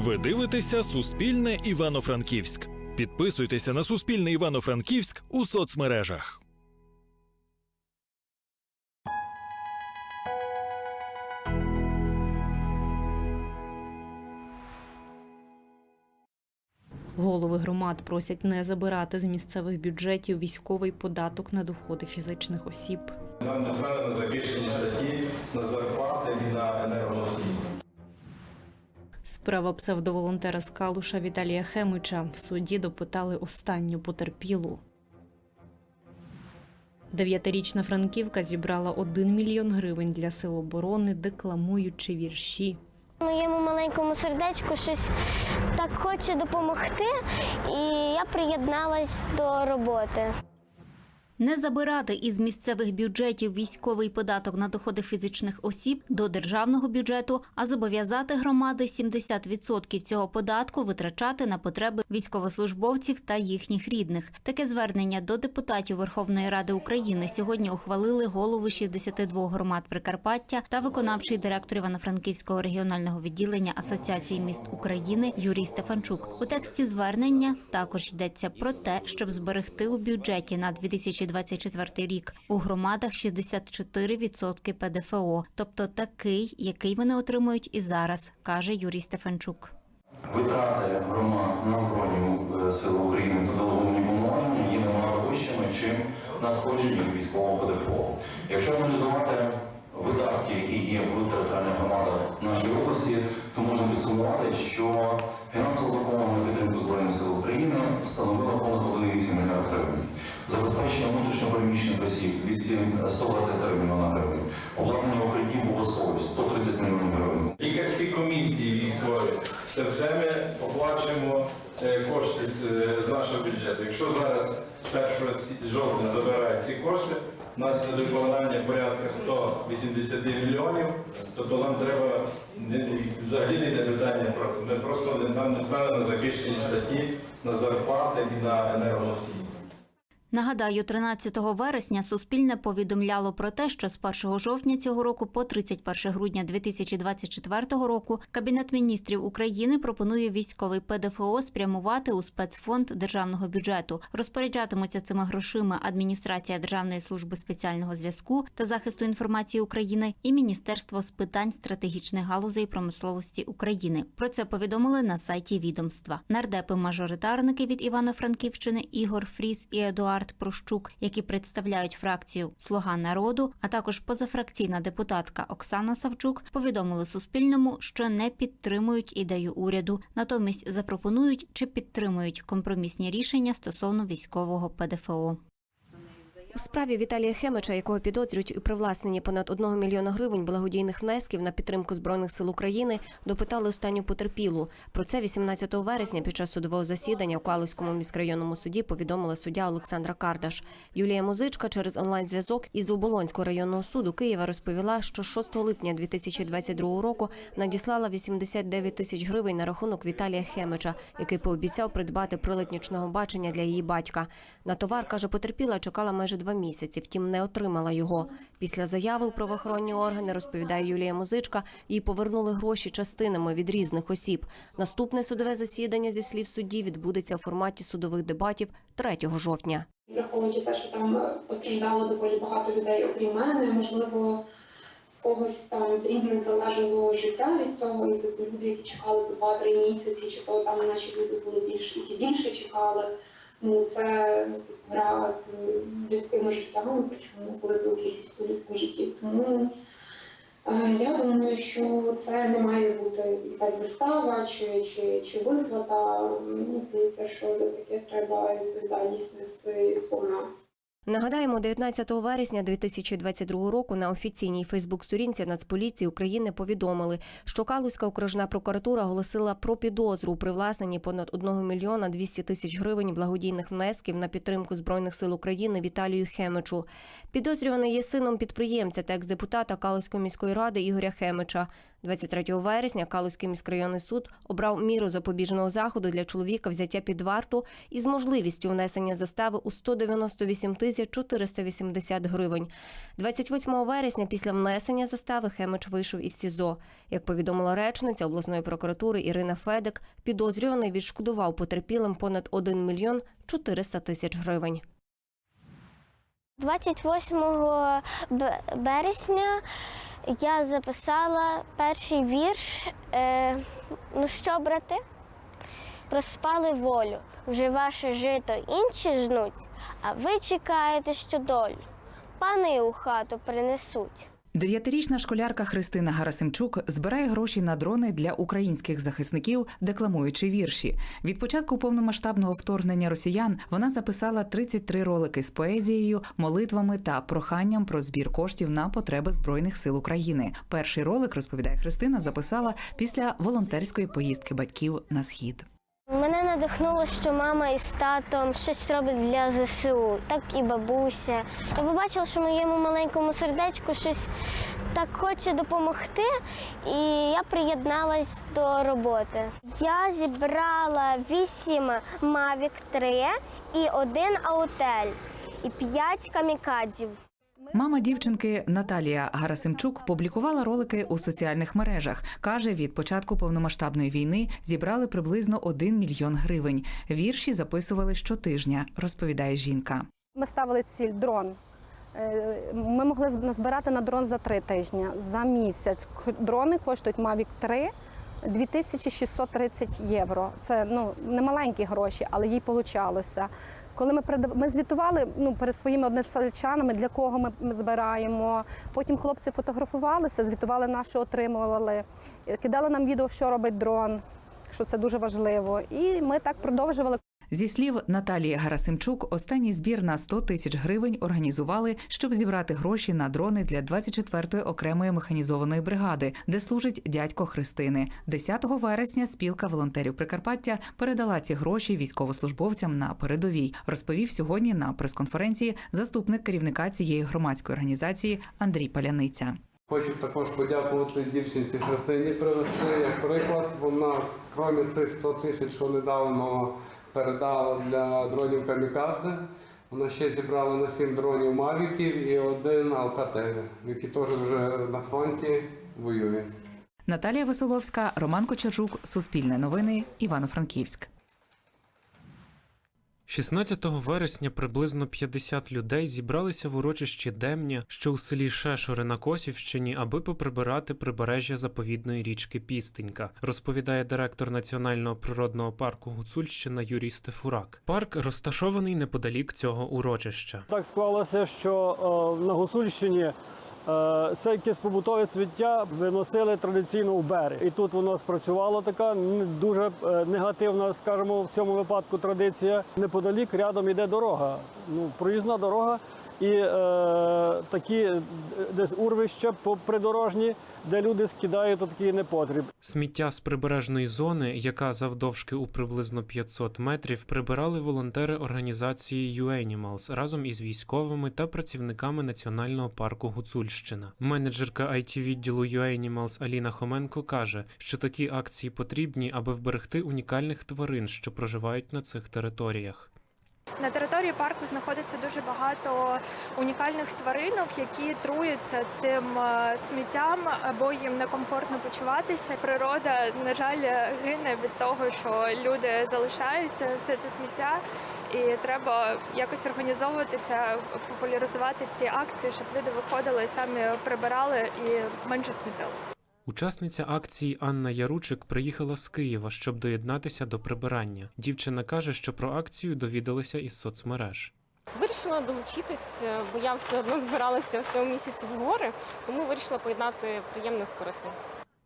Ви дивитеся Суспільне Івано-Франківськ. Підписуйтеся на Суспільне Івано-Франківськ у соцмережах. Голови громад просять не забирати з місцевих бюджетів військовий податок на доходи фізичних осіб. Нам не знали на захищені статті, на зарплати Справа псевдоволонтера з Калуша Віталія Хемича в суді допитали останню потерпілу. Дев'ятирічна Франківка зібрала 1 мільйон гривень для сил оборони, декламуючи вірші. Моєму маленькому сердечку щось так хоче допомогти, і я приєдналась до роботи. Не забирати із місцевих бюджетів військовий податок на доходи фізичних осіб до державного бюджету, а зобов'язати громади 70% цього податку витрачати на потреби військовослужбовців та їхніх рідних. Таке звернення до депутатів Верховної Ради України сьогодні ухвалили голови 62 громад Прикарпаття та виконавчий директор Івано-Франківського регіонального відділення Асоціації міст України Юрій Стефанчук. У тексті звернення також йдеться про те, щоб зберегти у бюджеті на 2024 рік у громадах 64% ПДФО, тобто такий, який вони отримують і зараз, каже Юрій Стефанчук. Витрати громад на Збройні е, Сили України та делеговані повноваження є набагато вищими, чим надходження військового ПДФО. Якщо аналізувати видатки, які є в територіальних громадах нашої області, то можна підсумувати, що фінансова допомога на підтримку Збройних сил України становила понад 1,8 мільярд гривень. Забезпечення внутрішньопереміщених осіб 200 123 мільйона гривень. Обладнання укриттів обов'язково 130 мільйонів гривень. Лікарські комісії військові, це все ми оплачуємо е, кошти з, е, нашого бюджету. Якщо зараз з 1 жовтня забирають ці кошти, у нас на виконання порядка 180 мільйонів, тобто нам треба взагалі не йде питання про це. Ми просто нам не стане на захищені статті, на зарплати і на енергоносії. Нагадаю, 13 вересня Суспільне повідомляло про те, що з 1 жовтня цього року по 31 грудня 2024 року Кабінет міністрів України пропонує військовий ПДФО спрямувати у спецфонд державного бюджету. Розпоряджатимуться цими грошима адміністрація Державної служби спеціального зв'язку та захисту інформації України і Міністерство з питань стратегічних галузей промисловості України. Про це повідомили на сайті відомства. Нардепи-мажоритарники від Івано-Франківщини Ігор Фріс і Едуард Прощук, які представляють фракцію Слуга народу, а також позафракційна депутатка Оксана Савчук, повідомили Суспільному, що не підтримують ідею уряду, натомість запропонують чи підтримують компромісні рішення стосовно військового ПДФО. У справі Віталія Хемича, якого підозрюють у привласненні понад 1 мільйона гривень благодійних внесків на підтримку збройних сил України, допитали останню потерпілу. Про це 18 вересня під час судового засідання в Калузькому міськрайонному суді повідомила суддя Олександра Кардаш. Юлія Музичка через онлайн-зв'язок із Оболонського районного суду Києва розповіла, що 6 липня 2022 року надіслала 89 тисяч гривень на рахунок Віталія Хемича, який пообіцяв придбати прилад нічного бачення для її батька. На товар каже, потерпіла чекала майже два місяці, втім не отримала його. Після заяви у правоохоронні органи розповідає Юлія Музичка. Їй повернули гроші частинами від різних осіб. Наступне судове засідання зі слів судді відбудеться у форматі судових дебатів 3 жовтня. враховуючи те, що там е, постраждало доволі багато людей, окрім мене, можливо, когось там рідних залежало життя від цього, і люди, які чекали 2-3 місяці, чи то там наші люди були більш, які більше чекали. Ну це гра з людськими життями, причому великою кількістю людських життів. Тому е, я думаю, що це не має бути якась застава чи, чи, чи виплата. Мені здається, що за таке треба відповідальність нести сповна. Нагадаємо, 19 вересня 2022 року на офіційній Фейсбук-сторінці Нацполіції України повідомили, що Калузька окружна прокуратура оголосила про підозру у привласненні понад 1 мільйона 200 тисяч гривень благодійних внесків на підтримку збройних сил України Віталію Хемичу. Підозрюваний є сином підприємця та екс-депутата Калузької міської ради Ігоря Хемича. 23 вересня Калузький міськрайонний суд обрав міру запобіжного заходу для чоловіка взяття під варту із можливістю внесення застави у 198 тисяч 480 гривень. 28 вересня після внесення застави Хемич вийшов із СІЗО. Як повідомила речниця обласної прокуратури Ірина Федик, підозрюваний відшкодував потерпілим понад 1 мільйон 400 тисяч гривень. 28 б- березня я записала перший вірш. Е, ну що, брати? Проспали волю, вже ваше жито інші жнуть, а ви чекаєте, що долю пани у хату принесуть. Дев'ятирічна школярка Христина Гарасимчук збирає гроші на дрони для українських захисників, декламуючи вірші. Від початку повномасштабного вторгнення росіян вона записала 33 ролики з поезією, молитвами та проханням про збір коштів на потреби збройних сил України. Перший ролик розповідає Христина, записала після волонтерської поїздки батьків на схід. Мене надихнуло, що мама із татом щось робить для ЗСУ, так і бабуся. Я побачила, що моєму маленькому сердечку щось так хоче допомогти, і я приєдналась до роботи. Я зібрала 8 Mavic 3 і один Аутель, і 5 камікадзів. Мама дівчинки Наталія Гарасимчук публікувала ролики у соціальних мережах. каже, від початку повномасштабної війни зібрали приблизно 1 мільйон гривень. Вірші записували щотижня, розповідає жінка. Ми ставили ціль дрон. Е, Ми могли назбирати на дрон за три тижні, за місяць. Дрони коштують Mavic 3 2630 євро. Це ну не маленькі гроші, але їй получалося. Коли ми ми звітували ну, перед своїми односельчанами, для кого ми ми збираємо. Потім хлопці фотографувалися, звітували наші, отримували, е, кидали нам відео, що робить дрон, що це дуже важливо. І ми так продовжували. Зі слів Наталії Гарасимчук, останній збір на 100 тисяч гривень організували, щоб зібрати гроші на дрони для 24-ї окремої механізованої бригади, де служить дядько Христини. 10 вересня спілка волонтерів Прикарпаття передала ці гроші військовослужбовцям на передовій. Розповів сьогодні на прес-конференції заступник керівника цієї громадської організації Андрій Паляниця. Хочу також подякувати дівчинці Христині привести як приклад. Вона, крім цих 100 тисяч, що недавно передала для дронів Камікадзе, вона ще зібрала на 7 дронів Мавіків і один Алкатель, які теж вже на фронті воює. Наталія Веселовська, Роман Кочержук, Суспільне новини, Івано-Франківськ. 16 вересня приблизно 50 людей зібралися в урочищі Демня, що у селі Шешори на Косівщині, аби поприбирати прибережжя заповідної річки Пістенька, розповідає директор Національного природного парку Гуцульщина Юрій Стефурак. Парк розташований неподалік цього урочища. Так склалося, що е, на Гуцульщині це якесь побутове сміття виносили традиційно у берег. І тут воно спрацювало така дуже е, негативна, скажімо, в цьому випадку традиція. Неподалік рядом іде дорога, ну проїзна дорога. І е, такі е, десь урвища придорожні, де люди скидають такий непотріб. Сміття з прибережної зони, яка завдовжки у приблизно 500 метрів, прибирали волонтери організації UAnimals разом із військовими та працівниками національного парку Гуцульщина. Менеджерка it відділу UAnimals Аліна Хоменко каже, що такі акції потрібні, аби вберегти унікальних тварин, що проживають на цих територіях. На території парку знаходиться дуже багато унікальних тваринок, які труються цим е, сміттям або їм некомфортно почуватися. Природа, на жаль, гине від того, що люди залишають все це сміття, і треба якось організовуватися, популяризувати ці акції, щоб люди виходили самі прибирали і менше смітили. Учасниця акції Анна Яручик приїхала з Києва, щоб доєднатися до прибирання. Дівчина каже, що про акцію довідалася із соцмереж. Вирішила долучитись, бо я все одно збиралася в цьому місяці в гори, тому вирішила поєднати приємне з корисним.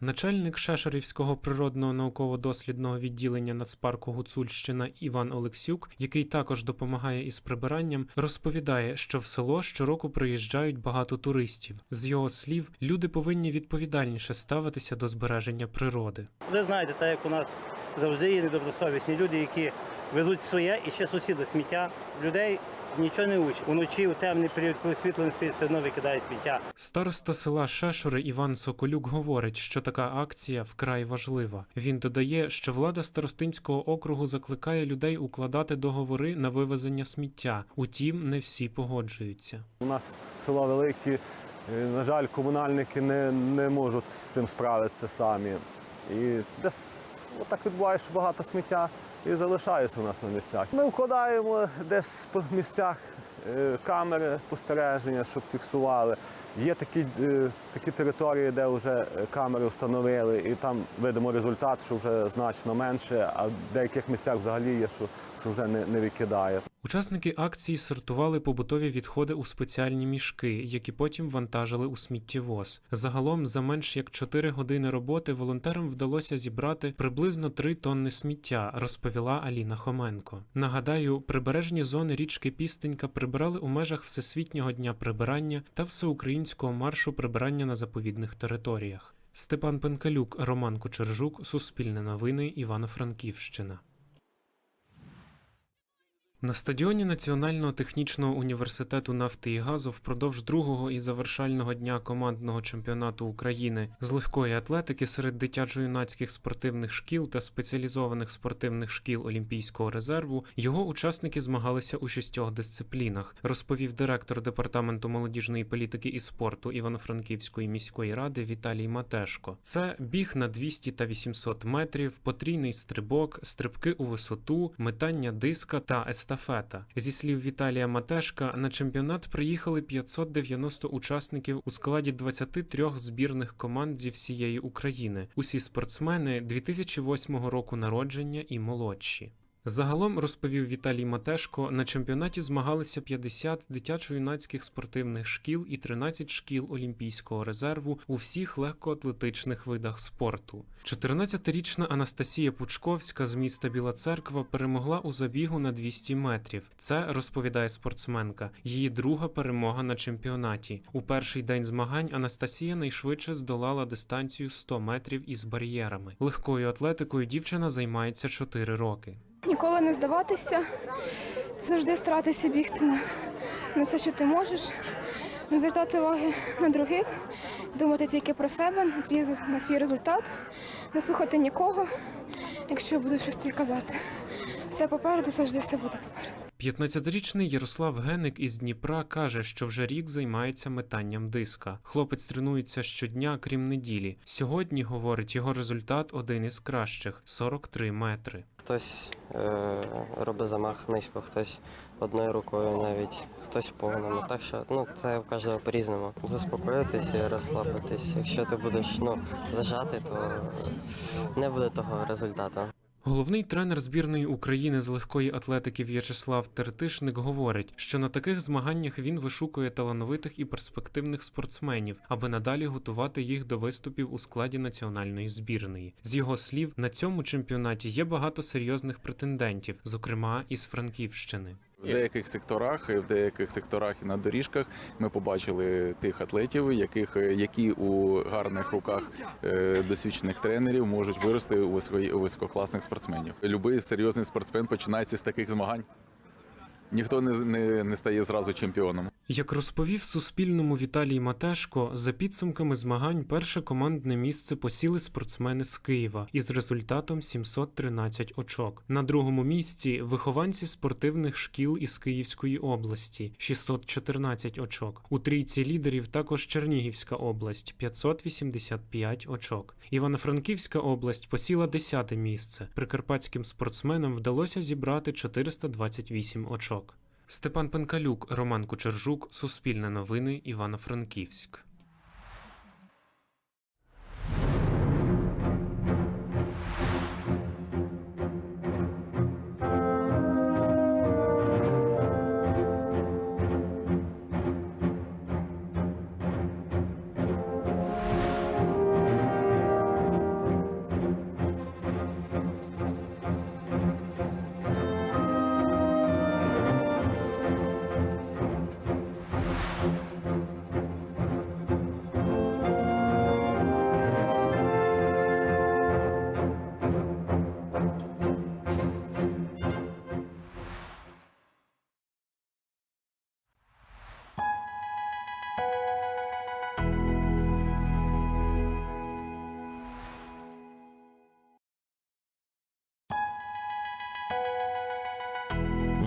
Начальник Шешерівського природного науково-дослідного відділення Нацпарку Гуцульщина Іван Олексюк, який також допомагає із прибиранням, розповідає, що в село щороку приїжджають багато туристів. З його слів, люди повинні відповідальніше ставитися до збереження природи. Ви знаєте, так як у нас завжди є недобросовісні люди, які везуть своє і ще сусіди сміття. Людей нічого не учить. Уночі у темний період, коли світло не спить, все одно викидає сміття. Староста села Шешори Іван Соколюк говорить, що така акція вкрай важлива. Він додає, що влада старостинського округу закликає людей укладати договори на вивезення сміття. Утім, не всі погоджуються. У нас село велике, і, на жаль, комунальники не, не можуть з цим справитися самі. І десь отак відбувається, що багато сміття і залишаються у нас на місцях. Ми вкладаємо десь по місцях е, камери спостереження, щоб фіксували. Є такі, е, такі території, де вже камери встановили, і там видимо результат, що вже значно менше, а в деяких місцях взагалі є, що, що вже не, не викидає. Учасники акції сортували побутові відходи у спеціальні мішки, які потім вантажили у сміттєвоз. Загалом, за менш як 4 години роботи волонтерам вдалося зібрати приблизно 3 тонни сміття, розповіла Аліна Хоменко. Нагадаю, прибережні зони річки Пістенька прибирали у межах Всесвітнього дня прибирання та всеукраїнського маршу прибирання на заповідних територіях. Степан Пенкалюк, Роман Кучержук, Суспільне новини, Івано-Франківщина. На стадіоні Національного технічного університету нафти і газу впродовж другого і завершального дня командного чемпіонату України з легкої атлетики серед дитячо-юнацьких спортивних шкіл та спеціалізованих спортивних шкіл Олімпійського резерву його учасники змагалися у шістьох дисциплінах, розповів директор департаменту молодіжної політики і спорту Івано-Франківської міської ради Віталій Матешко. Це біг на 200 та 800 метрів, потрійний стрибок, стрибки у висоту, метання диска та естафета. Зі слів Віталія Матешка, на чемпіонат приїхали 590 учасників у складі 23 збірних команд зі всієї України. Усі спортсмени 2008 року народження і молодші. Загалом розповів Віталій Матешко, на чемпіонаті змагалися 50 дитячо-юнацьких спортивних шкіл і 13 шкіл Олімпійського резерву у всіх легкоатлетичних видах спорту. 14-річна Анастасія Пучковська з міста Біла Церква перемогла у забігу на 200 метрів. Це розповідає спортсменка. Її друга перемога на чемпіонаті. У перший день змагань Анастасія найшвидше здолала дистанцію 100 метрів із бар'єрами. Легкою атлетикою дівчина займається 4 роки. Ніколи не здаватися, завжди старатися бігти на, на все, що ти можеш, не звертати уваги на других, думати тільки про себе, на, твій, на свій результат, не слухати нікого, якщо буду щось тобі казати. Все попереду, завжди все буде попереду. 15-річний Ярослав Геник із Дніпра каже, що вже рік займається метанням диска. Хлопець тренується щодня, крім неділі. Сьогодні, говорить, його результат один із кращих 43 метри. Хтось е, робить замах низько, хтось одною рукою навіть, хтось повному. Так що ну це у кожного по-різному. Заспокоїтися розслабитись. Якщо ти будеш ну, зажати, то не буде того результату. Головний тренер збірної України з легкої атлетики В'ячеслав Тертишник говорить, що на таких змаганнях він вишукує талановитих і перспективних спортсменів, аби надалі готувати їх до виступів у складі національної збірної. З його слів, на цьому чемпіонаті є багато серйозних претендентів, зокрема із Франківщини. В деяких секторах, в деяких секторах і на доріжках ми побачили тих атлетів, яких які у гарних руках е, досвідчених тренерів можуть вирости у високо- у висококласних спортсменів. Любий серйозний спортсмен починається з таких змагань. Ніхто не, не, не стає зразу чемпіоном. Як розповів Суспільному Віталій Матешко, за підсумками змагань перше командне місце посіли спортсмени з Києва із результатом 713 очок. На другому місці вихованці спортивних шкіл із Київської області 614 очок. У трійці лідерів також Чернігівська область 585 очок. Івано-Франківська область посіла 10 місце. Прикарпатським спортсменам вдалося зібрати 428 очок. Степан Пенкалюк, Роман Кучержук, Суспільне новини, Івано-Франківськ.